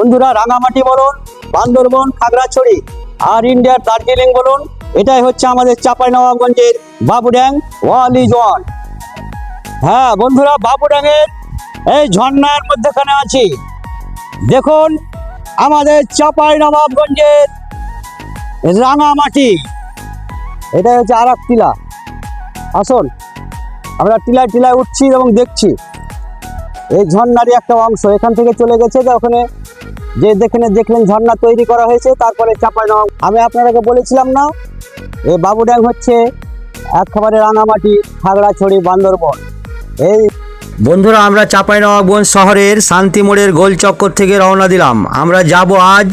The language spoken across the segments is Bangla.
বন্ধুরা রাঙামাটি বলুন, বান্দরবন, খাগড়াছড়ি আর ইন্ডিয়ার দার্জিলিং বলুন, এটাই হচ্ছে আমাদের চাঁপাইনবাবগঞ্জের বাবুড্যাং ওয়াল ইজ ওয়ান। হ্যাঁ বন্ধুরা, বাবুড্যাঙের এই ঝর্ণার মধ্যেখানে আছি। দেখুন, আমাদের চাপাই নবাবগঞ্জের রাঙামাটি এটা হচ্ছে আর টিলা। আসুন, আমরা টিলায় টিলায় উঠছি এবং দেখছি। এই ঝর্ণারই একটা অংশ, এখান থেকে চলে গেছে যে ওখানে যে যেখানে দেখলেন ঝর্ণা তৈরি করা হয়েছে, তারপরে চাপাইনং আমি আপনাদেরকে বলেছিলাম না, এই বাবুড্যাং হচ্ছে একেবারে রাঙামাটি, খাগড়াছড়ি, বান্দরবন। এই বন্ধুরা, আমরা চাঁপাইনবাবগঞ্জ শহরের শান্তি মোড়ের গোল চক্কর থেকে রওনা দিলাম। আমরা যাব আজ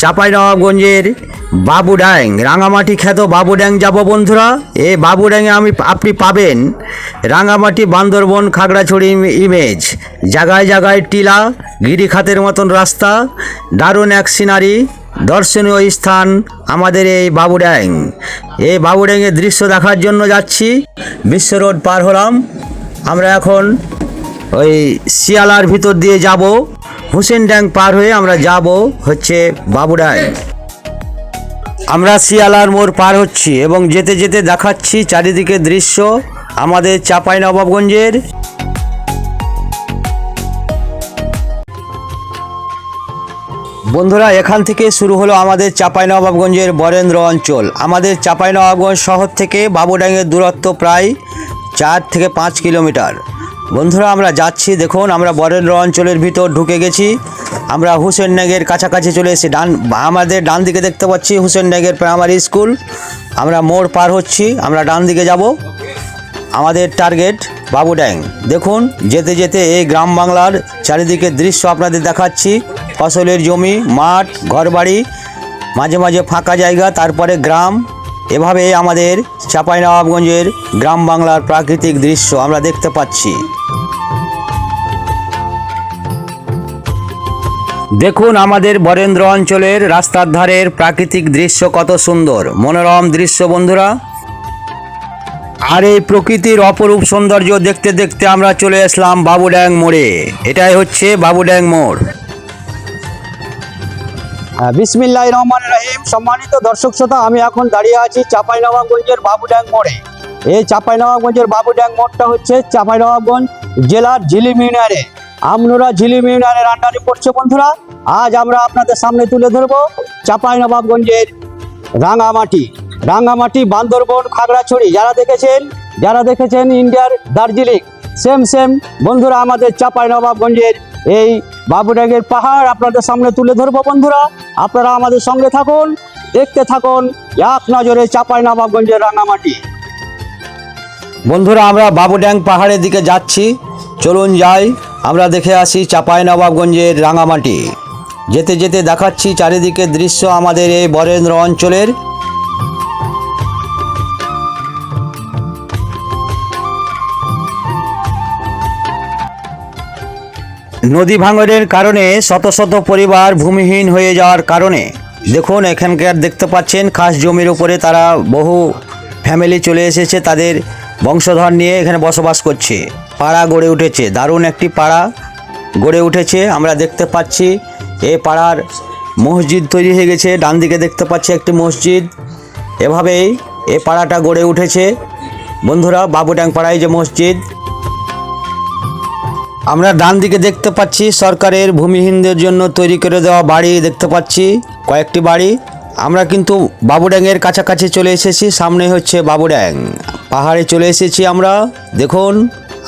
চাঁপাইনবাবগঞ্জের বাবুড্যাং, রাঙামাটি খ্যাত বাবুড্যাং যাব বন্ধুরা। এই বাবুড্যাঙে আমি আপনি পাবেন রাঙামাটি বান্দরবন খাগড়াছড়ি ইম- ইমেজ জায়গায় জায়গায় টিলা গিরিখাতের মতন রাস্তা, দারুণ এক সিনারি, দর্শনীয় স্থান আমাদের এই বাবুড্যাং। এই বাবুড্যাঙের দৃশ্য দেখার জন্য যাচ্ছি, বিশ্ব রোড পার হলাম। আমরা এখন ওই শিয়ালার ভিতর দিয়ে যাব। হুসেন ড্যাং পার হয়ে আমরা যাব হচ্ছে বাবুড্যাং আমরা শিয়ালার মোড় পার হচ্ছি এবং যেতে যেতে দেখাচ্ছি চারিদিকে দৃশ্য আমাদের চাপাই নবাবগঞ্জের বন্ধুরা, এখান থেকে শুরু হলো আমাদের চাঁপাইনবাবগঞ্জের বরেন্দ্র অঞ্চল। আমাদের চাঁপাইনবাবগঞ্জ শহর থেকে বাবুডাঙ্গের দূরত্ব প্রায় চার থেকে পাঁচ কিলোমিটার। বন্ধুরা, আমরা যাচ্ছি, দেখুন, আমরা বরেন্দ্র অঞ্চলের ভিতর ঢুকে গেছি। আমরা হুসেন নেগের কাছাকাছি চলে এসেছি। ডান, আমাদের ডান দিকে দেখতে পাচ্ছি হুসেন নেগের প্রাইমারি স্কুল আমরা মোড় পার হচ্ছি, আমরা ডান দিকে যাব। আমাদের টার্গেট বাবুড্যাং। দেখুন, যেতে যেতে এই গ্রাম বাংলার চারিদিকে দৃশ্য আপনাদের দেখাচ্ছি। ফসলের জমি, মাঠ, ঘরবাড়ি, মাঝে মাঝে ফাঁকা জায়গা, তারপরে গ্রাম। এভাবে আমাদের চাঁপাইনবাবগঞ্জের গ্রাম বাংলার প্রাকৃতিক দৃশ্য আমরা দেখতে পাচ্ছি। দেখুন আমাদের বরেন্দ্র অঞ্চলের রাস্তার ধারের প্রাকৃতিক দৃশ্য কত সুন্দর। মনোরম দৃশ্য, বন্ধুরা। আর এই প্রকৃতির অপরূপ সৌন্দর্য দেখতে দেখতে আমরা চলে আসলাম বাবুড্যাং মোড়ে। এটাই হচ্ছে বাবুড্যাং মোড়। বিসমিল্লাহ রহমান রহিম। সম্মানিত দর্শক শ্রোতা, আমি এখন দাঁড়িয়ে আছি চাঁপাইনবাবগঞ্জের বাবুড্যাং মোড়ে। এই চাঁপাইনবাবগঞ্জের বাবুড্যাং মোড়টা হচ্ছে চাঁপাইনবাবগঞ্জ জেলার ঝিলিম ইউনিয়নে আমনুরা ঝিলিম ইউনিয়নের আন্ডারে পড়ছে বন্ধুরা। আজ আমরা আপনাদের সামনে তুলে ধরবো চাঁপাইনবাবগঞ্জের রাঙামাটি। রাঙামাটি, বান্দরবন, খাগড়াছড়ি, যারা দেখেছেন যারা দেখেছেন ইন্ডিয়ার দার্জিলিং সেম সেম বন্ধুরা আমাদের চাঁপাইনবাবগঞ্জের এই বাবুডাঙ্গের পাহাড় আপনাদের সামনে তুলে ধরবো বন্ধুরা। আপনারা আমাদের সঙ্গে থাকুন, দেখতে থাকুন, এক নজরে চাঁপাইনবাবগঞ্জের রাঙামাটি। বন্ধুরা, আমরা বাবুড্যাং পাহাড়ের দিকে যাচ্ছি। চলুন যাই। আমরা দেখে আসি চাপাই নবাবগঞ্জের রাঙামাটি। যেতে যেতে দেখাচ্ছি চারিদিকে দৃশ্য আমাদের এই বরেন্দ্র অঞ্চলের। নদী ভাঙনের কারণে শত শত পরিবার ভূমিহীন হয়ে যাওয়ার কারণে। দেখুন, এখানকার দেখতে পাচ্ছেন, খাস জমির উপরে তারা বহু ফ্যামিলি চলে এসেছে, তাদের বংশধর নিয়ে এখানে বসবাস করছে। পাড়া গড়ে উঠেছে। দারুণ একটি পাড়া গড়ে উঠেছে। আমরা দেখতে পাচ্ছি এ পাড়ার মসজিদ তৈরি হয়ে গেছে। ডান দিকে দেখতে পাচ্ছি একটি মসজিদ। এভাবেই এ পাড়াটা গড়ে উঠেছে। বন্ধুরা বাবুড্যাং পাড়ায় যে মসজিদ, আমরা ডান দিকে দেখতে পাচ্ছি সরকারের ভূমিহীনদের জন্য তৈরি করে দেওয়া বাড়ি দেখতে পাচ্ছি, কয়েকটি বাড়ি। আমরা কিন্তু বাবুড্যাংয়ের কাছাকাছি চলে এসেছি। সামনে হচ্ছে বাবুড্যাং পাহাড়ে চলে এসেছি আমরা। দেখুন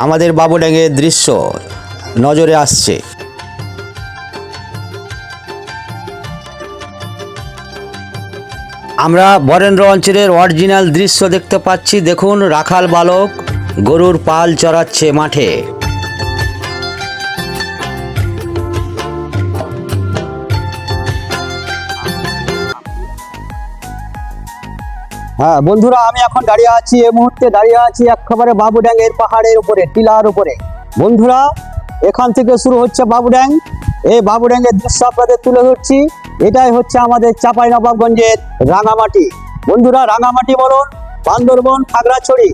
আমাদের বাবুডাঙ্গের দৃশ্য নজরে আসছে। আমরা বরেন্দ্র অঞ্চলের অরিজিনাল দৃশ্য দেখতে পাচ্ছি। দেখুন, রাখাল বালক গরুর পাল চড়াচ্ছে মাঠে। হ্যাঁ বন্ধুরা, আমি এখন দাঁড়িয়ে আছি এই মুহূর্তে, দাঁড়িয়ে আছি একেবারে বাবুড্যাঙ্গের পাহাড়ের উপরে, টিলার উপরে। বন্ধুরা, এখান থেকে শুরু হচ্ছে বাবুড্যাং। এই বাবুড্যাঙ্গের দৃশ্য আপনাদের তুলে ধরছি। এটাই হচ্ছে আমাদের চাঁপাইনবাবগঞ্জের রাঙামাটি। বন্ধুরা, রাঙামাটি বলুন, বান্দরবন, খাগড়াছড়ি,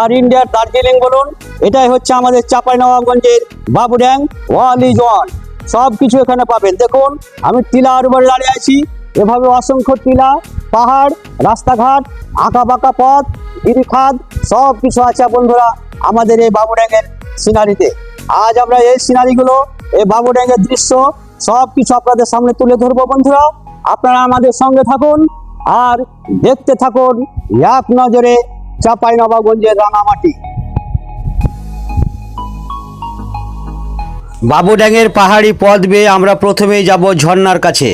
আর ইন্ডিয়ার দার্জিলিং বলুন, এটাই হচ্ছে আমাদের চাঁপাইনবাবগঞ্জের বাবুড্যাং, ওয়াল ইজ ওয়ান সব কিছু এখানে পাবেন। দেখুন, আমি টিলার উপরে দাঁড়িয়ে আছি। এভাবে অসংখ্য টিলা, পাহাড়, রাস্তাঘাট আঁকা বাঁকা পথ গিরিখাদ সব কিছু আছে বন্ধুরা আমাদের এই বাবুড্যাঙের সিনারিতে। আজ আমরা এই সিনারিগুলো, এই বাবুড্যাঙের দৃশ্য, সব কিছু আপনাদের সামনে তুলে ধরবো বন্ধুরা। আপনারা আমাদের সঙ্গে থাকুন আর দেখতে থাকুন এক নজরে চাপাই নবাবগঞ্জের রাঙামাটি। বাবুড্যাঙের পাহাড়ি পথ বেয়ে আমরা প্রথমেই যাব ঝর্ণার কাছে।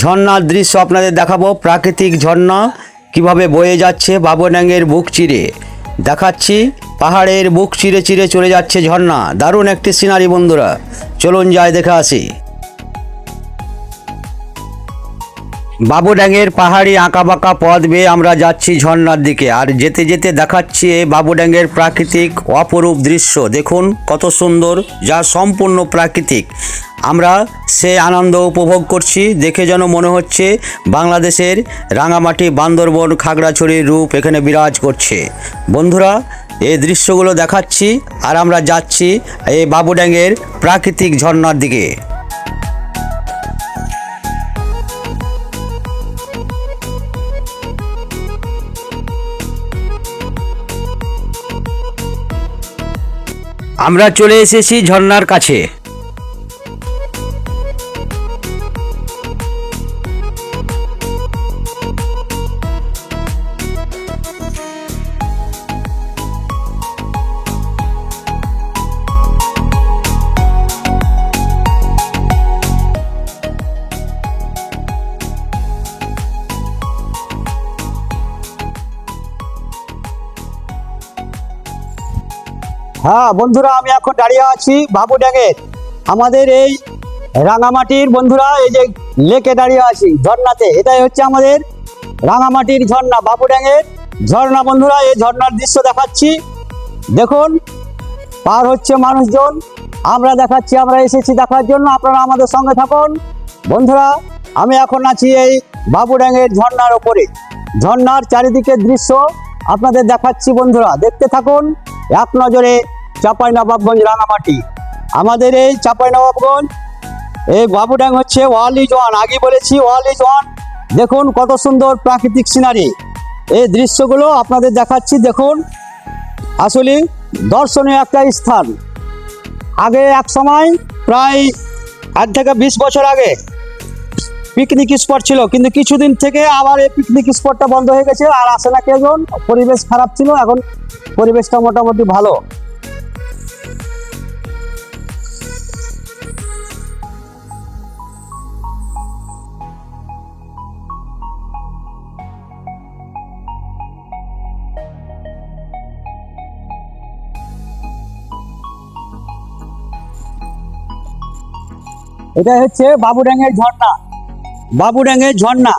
ঝর্ণার দৃশ্য আপনাদের দেখাবো, প্রাকৃতিক ঝর্ণা। কীভাবে বয়ে যাচ্ছে বাবনাঙের বুক চিরে? দেখাচ্ছি, পাহাড়ের বুক চিরে চিরে চলে যাচ্ছে ঝর্ণা। দারুণ একটি সিনারি বন্ধুরা। চলুন যায় দেখে আসি। বাবুড্যাঙের পাহাড়ি আঁকাবাঁকা পথ বেয়ে আমরা যাচ্ছি ঝর্ণার দিকে। আর যেতে যেতে দেখাচ্ছি এই বাবুড্যাঙের প্রাকৃতিক অপরূপ দৃশ্য। দেখুন কত সুন্দর, যা সম্পূর্ণ প্রাকৃতিক। আমরা সে আনন্দ উপভোগ করছি, দেখে যেন মনে হচ্ছে বাংলাদেশের রাঙামাটি, বান্দরবন, খাগড়াছড়ির রূপ এখানে বিরাজ করছে। বন্ধুরা, এই দৃশ্যগুলো দেখাচ্ছি, আর আমরা যাচ্ছি এই বাবুড্যাঙের প্রাকৃতিক ঝর্ণার দিকে। আমরা চলে এসেছি ঝর্নার কাছে। হ্যাঁ বন্ধুরা, আমি এখন দাঁড়িয়ে আছি বাবুড্যাঙের আমাদের এই রাঙামাটির বন্ধুরা, এই যে লেকে দাঁড়িয়ে আছি, ঝর্ণাতে। এটাই হচ্ছে আমাদের রাঙামাটির ঝর্ণা বাবুড্যাঙের ঝর্ণা। বন্ধুরা, এই ঝর্ণার দৃশ্য দেখাচ্ছি। দেখুন, পার হচ্ছে মানুষজন। আমরা দেখাচ্ছি, আমরা এসেছি দেখার জন্য। আপনারা আমাদের সঙ্গে থাকুন। বন্ধুরা, আমি এখন আছি এই বাবুড্যাঙের ঝর্ণার ওপরে। ঝর্ণার চারিদিকের দৃশ্য আপনাদের দেখাচ্ছি, বন্ধুরা। দেখতে থাকুন। এক নজরে চাপাই নবাবগঞ্জ রাঙামাটি। আমাদের এই চাপাই নবাবগঞ্জ এই বাবুড্যাং হচ্ছে ওয়াল ইজ ওয়ান আগে বলেছি ওয়াল ইজ ওয়ান দেখুন কত সুন্দর প্রাকৃতিক সিনারি। এই দৃশ্যগুলো আপনাদের দেখাচ্ছি, দেখুন। আসলে দর্শনীয় একটা স্থান। আগে এক সময় প্রায় আজ থেকে বিশ বছর আগে পিকনিক স্পট ছিল, কিন্তু কিছুদিন থেকে আবার এই পিকনিক স্পটটা বন্ধ হয়ে গেছে, আর আসে না কেজন পরিবেশ খারাপ ছিল, এখন পরিবেশটা মোটামুটি ভালো। এটা হচ্ছে বাবুডাঙ্গের ঝর্ণা। বাবুডাঙ্গের ঝর্ণা।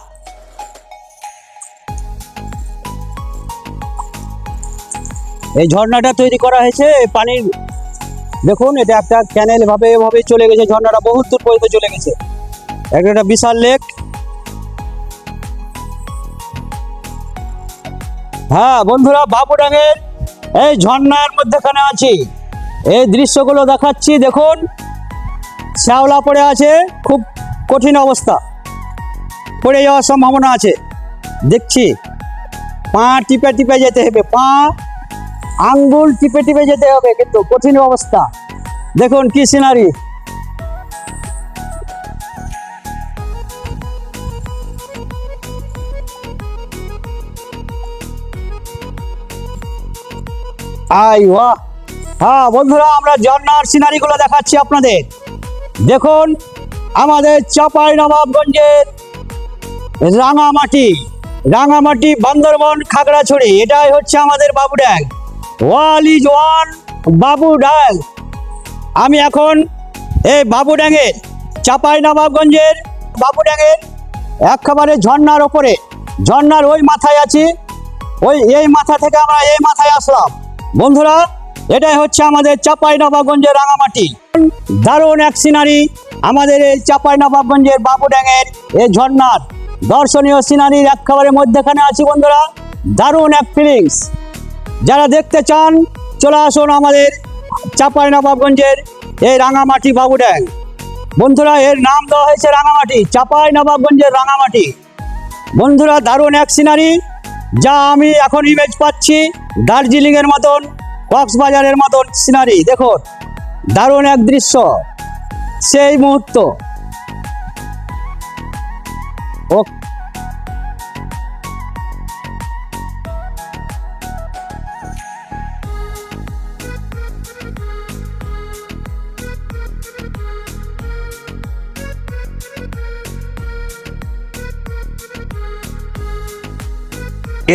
এই ঝর্ণাটা তৈরি করা হয়েছে পানির। দেখুন, এটা একটা ক্যানেল ভাবে এভাবে চলে গেছে, ঝর্ণাটা বহুত দূর পর্যন্ত চলে গেছে। একটা বিশাল লেক হ্যাঁ বন্ধুরা বাবুডাঙ্গের এই ঝর্ণার মধ্যেখানে আছি। এই দৃশ্যগুলো দেখাচ্ছি, দেখুন। শ্যাওলা পড়ে আছে, খুব কঠিন অবস্থা। পড়ে যাওয়ার সম্ভাবনা আছে। দেখছি। পা টিপে টিপে যেতে হবে, পা, আঙ্গুল টিপে টিপে যেতে হবে, কিন্তু কঠিন অবস্থা। দেখুন কি সিনারি আই বাহ! হ্যাঁ বন্ধুরা, আমরা ঝর্ণার সিনারিগুলো দেখাচ্ছি আপনাদের। দেখুন, আমাদের চাপাই নবাবগঞ্জের রাঙামাটি রাঙামাটি, বান্দরবন, খাগড়াছড়ি, এটাই হচ্ছে আমাদের বাবু ড্যাং ওয়াল ইজ ওয়ান বাবু ড্যাং আমি এখন এই বাবু ড্যাঙের চাপাই নবাবগঞ্জের বাবু ড্যাঙের একেবারে ঝর্ণার ওপরে, ঝর্ণার ওই মাথায় আছি, ওই এই মাথা থেকে আমরা এই মাথায় আসলাম। বন্ধুরা, এটাই হচ্ছে আমাদের চাপাই নবাবগঞ্জের রাঙামাটি। দারুণ এক সিনারি আমাদের এই চাপাই নবাবগঞ্জের বাবুড্যাঙের এই ঝর্ণার। দর্শনীয় সিনারির একেবারে মধ্যেখানে আছি বন্ধুরা। দারুণ এক ফিলিংস যারা দেখতে চান, চলে আসুন আমাদের চাপাই নবাবগঞ্জের এই রাঙামাটি বাবুড্যাং। বন্ধুরা, এর নাম দেওয়া হয়েছে রাঙামাটি চাপাই নবাবগঞ্জের রাঙামাটি। বন্ধুরা, দারুণ এক সিনারি, যা আমি এখন ইমেজ পাচ্ছি দার্জিলিংয়ের মতন, কক্সবাজারের মতন সিনারি। দেখুন, দারুণ এক দৃশ্য। সেই মুহূর্ত। Ok.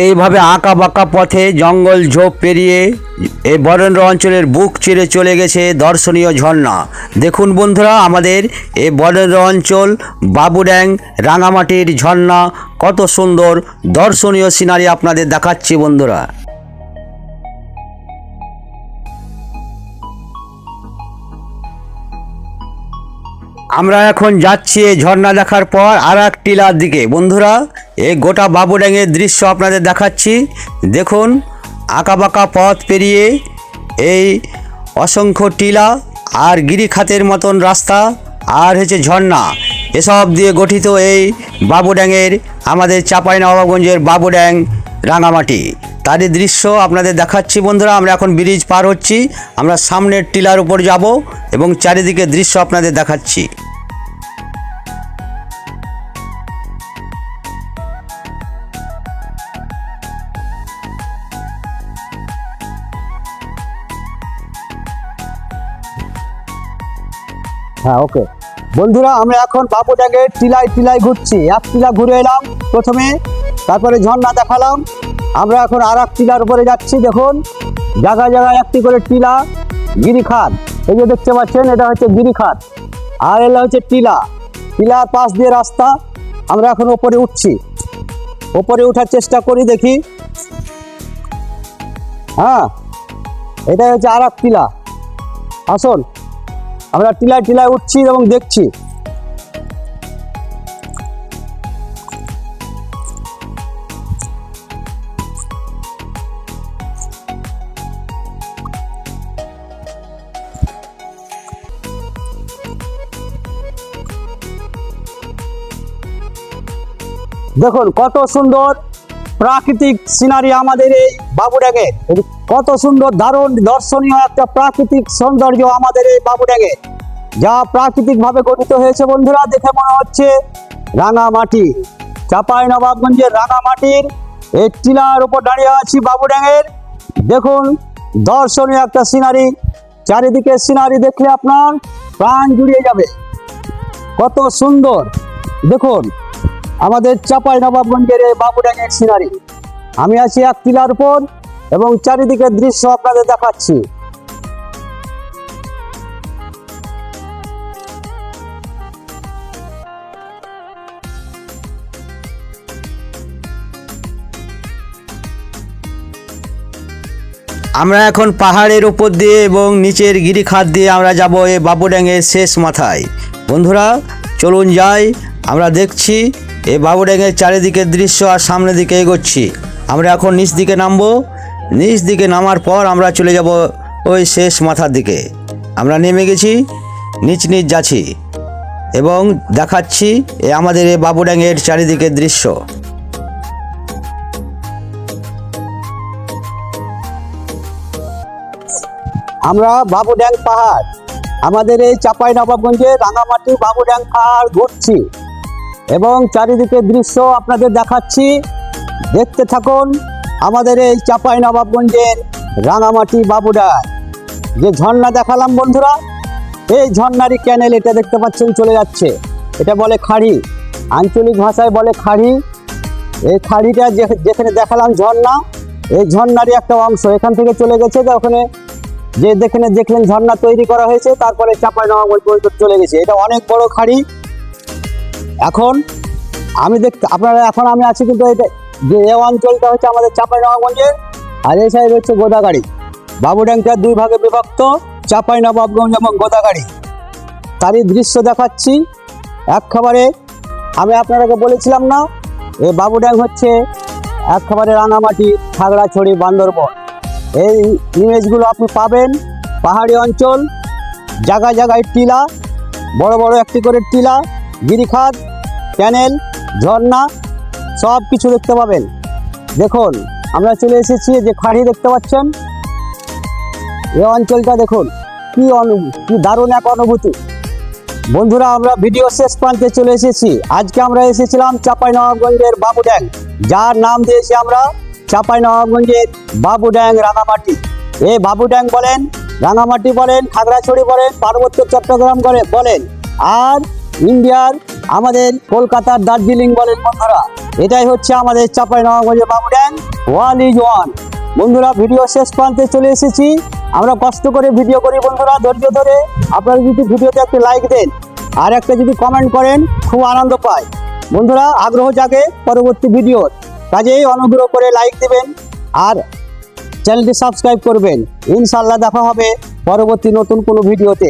এইভাবে আঁকা বাঁকা পথে জঙ্গল ঝোপ পেরিয়ে এ বরেন্দ্র অঞ্চলের বুক চিরে চলে গেছে দর্শনীয় ঝর্ণা। দেখুন বন্ধুরা, আমাদের এ বরেন্দ্র অঞ্চল, বাবুড্যাং, রাঙামাটির ঝর্ণা, কত সুন্দর দর্শনীয় সিনারি আপনাদের দেখাচ্ছি বন্ধুরা। আমরা এখন যাচ্ছি এই ঝর্ণা দেখার পর আর এক টিলার দিকে। বন্ধুরা, এই গোটা বাবুড্যাঙের দৃশ্য আপনাদের দেখাচ্ছি। দেখুন, আঁকাবাঁকা পথ পেরিয়ে এই অসংখ্য টিলা আর গিরিখাতের মতন রাস্তা আর হচ্ছে ঝর্ণা। এসব দিয়ে গঠিত এই বাবুড্যাঙের আমাদের চাঁপাইনবাবগঞ্জের বাবুড্যাং রাঙামাটি। তারই দৃশ্য আপনাদের দেখাচ্ছি বন্ধুরা। আমরা এখন ব্রিজ পার হচ্ছি। আমরা সামনের টিলার উপর যাব এবং চারিদিকে দৃশ্য আপনাদের দেখাচ্ছি। হ্যাঁ ওকে বন্ধুরা, আমরা এখন বাবুডাঙ্গে টিলায় টিলায় ঘুরছি। এক টিলা ঘুরে এলাম প্রথমে, তারপরে ঝর্ণা দেখালাম। আমরা এখন আর এক টিলার উপরে যাচ্ছি, দেখুন। জায়গায় জায়গায় একটি করে টিলা, গিরিখাত। এই যে দেখতে পাচ্ছেন, এটা হচ্ছে গিরিখাত। আর এলা হচ্ছে টিলা। টিলার পাশ দিয়ে রাস্তা। আমরা এখন ওপরে উঠছি। ওপরে উঠার চেষ্টা করি, দেখি। হ্যাঁ এটা হচ্ছে আর এক টিলা। আসুন। আমরা টিলায় টিলায় উঠছি এবং দেখছি। দেখুন, কত সুন্দর প্রাকৃতিক সিনারি আমাদের এই বাবুডাঙ্গের কত সুন্দর দারুণ দর্শনীয় একটা প্রাকৃতিক সৌন্দর্য আমাদের এই বাবুডাঙ্গে, যা প্রাকৃতিকভাবে গঠিত হয়েছে বন্ধুরা, দেখে মনে হচ্ছে রাঙামাটি। চাপাই নবাবগঞ্জের রাঙামাটির এই টিলার উপর দাঁড়িয়ে আছি বাবুডাঙ্গের। দেখুন, দর্শনীয় একটা সিনারি চারিদিকে সিনারি দেখলে আপনার প্রাণ জুড়িয়ে যাবে। কত সুন্দর। দেখুন আমাদের চাপাই নবাবগঞ্জের এই বাবুডাঙ্গের সিনারি। আমি আছি এক টিলার উপর এবং চারিদিকের দৃশ্য আপনাদের দেখাচ্ছি। আমরা এখন পাহাড়ের উপর দিয়ে এবং নিচের গিরিখাত দিয়ে আমরা যাব এই বাবুড্যাঙের শেষ মাথায়। বন্ধুরা, চলুন যাই। আমরা দেখছি এই বাবুড্যাঙের চারিদিকের দৃশ্য আর সামনের দিকে এগোচ্ছি। আমরা এখন নিচ দিকে নামবো। নিচ দিকে নামার পর আমরা চলে যাব ওই শেষ মাথার দিকে। আমরা নেমে গেছি, নিচ নিচ যাচ্ছি এবং দেখাচ্ছি এ আমাদের এই বাবুড্যাঙের চারিদিকের দৃশ্য। আমরা বাবুড্যাং পাহাড়। আমাদের এই চাপাই নবাবগঞ্জে রাঙামাটি বাবুড্যাং পাহাড় ঘুরছি। এবং চারিদিকে দৃশ্য আপনাদের দেখাচ্ছি। দেখতে থাকুন আমাদের এই চাপাই নবাবগঞ্জের রাঙামাটি বাবুড্যাং যে ঝর্ণা দেখালাম বন্ধুরা, এই ঝর্ণারই ক্যানেল এটা দেখতে পাচ্ছেন চলে যাচ্ছে। এটা বলে খাড়ি। আঞ্চলিক ভাষায় বলে খাড়ি। এই খাড়িটা যেখানে দেখালাম ঝর্ণা, এই ঝর্ণারই একটা অংশ। এখান থেকে চলে গেছে যে ওখানে যে দেখেন দেখলেন ঝর্ণা তৈরি করা হয়েছে, তারপরে চাপাই নবাবগঞ্জ পর্যন্ত চলে গেছে। এটা অনেক বড় খাড়ি। এখন আমি দেখ আপনারা, এখন আমি আছি কিন্তু এটা যে এ অঞ্চলটা হচ্ছে আমাদের চাপাই নবাবগঞ্জের আর এই সাইড হচ্ছে গোদাগাড়ি। বাবুড্যাংটা দুই ভাগে বিভক্ত চাপাই নবাবগঞ্জ এবং গোদাগাড়ি। তারই দৃশ্য দেখাচ্ছি। এক খাবারে, আমি আপনাদেরকে বলেছিলাম না এই বাবুড্যাং হচ্ছে এক খাবারে রাঙামাটি, খাগড়াছড়ি, বান্দরবন। এই ইমেজগুলো আপনি পাবেন পাহাড়ি অঞ্চল জায়গায় জায়গায় টিলা, বড় বড় একটি করে টিলা। গিরিখাত ক্যানেল, ঝর্ণা, সব কিছু দেখতে পাবেন। দেখুন, আমরা চলে এসেছি যে খাড়ি দেখতে পাচ্ছেন? এই অঞ্চলটা দেখুন, কি কি দারুণ এক অনুভূতি। বন্ধুরা, আমরা ভিডিও শেষ প্রান্তে চলে এসেছি। আজকে আমরা এসেছিলাম চাপাই নবাবগঞ্জের বাবু ড্যাং। যার নাম দিয়েছি আমরা চাপাই নবাবগঞ্জের বাবু ড্যাং রাঙামাটি। এই বাবু ড্যাং বলেন, রাঙামাটি বলেন, খাগড়াছড়ি বলেন, পার্বত্য চট্টগ্রাম করে বলেন। আর ইন্ডিয়ার, আমাদের কলকাতার দার্জিলিং বলেন বন্ধুরা। এটাই হচ্ছে আমাদের চাপাই বাবু ড্যাং ওয়ান ইজ ওয়ান বন্ধুরা, ভিডিও শেষ প্রান্তে চলে এসেছি। আমরা কষ্ট করে ভিডিও করি বন্ধুরা, ধৈর্য ধরে। আপনারা যদি ভিডিওতে একটি লাইক দেন, আর একটা যদি কমেন্ট করেন, খুব আনন্দ পায় বন্ধুরা, আগ্রহ জাগে পরবর্তী ভিডিওর। কাজেই অনুগ্রহ করে লাইক দেবেন, আর চ্যানেলটি সাবস্ক্রাইব করবেন। ইনশাল্লাহ দেখা হবে পরবর্তী নতুন কোনো ভিডিওতে।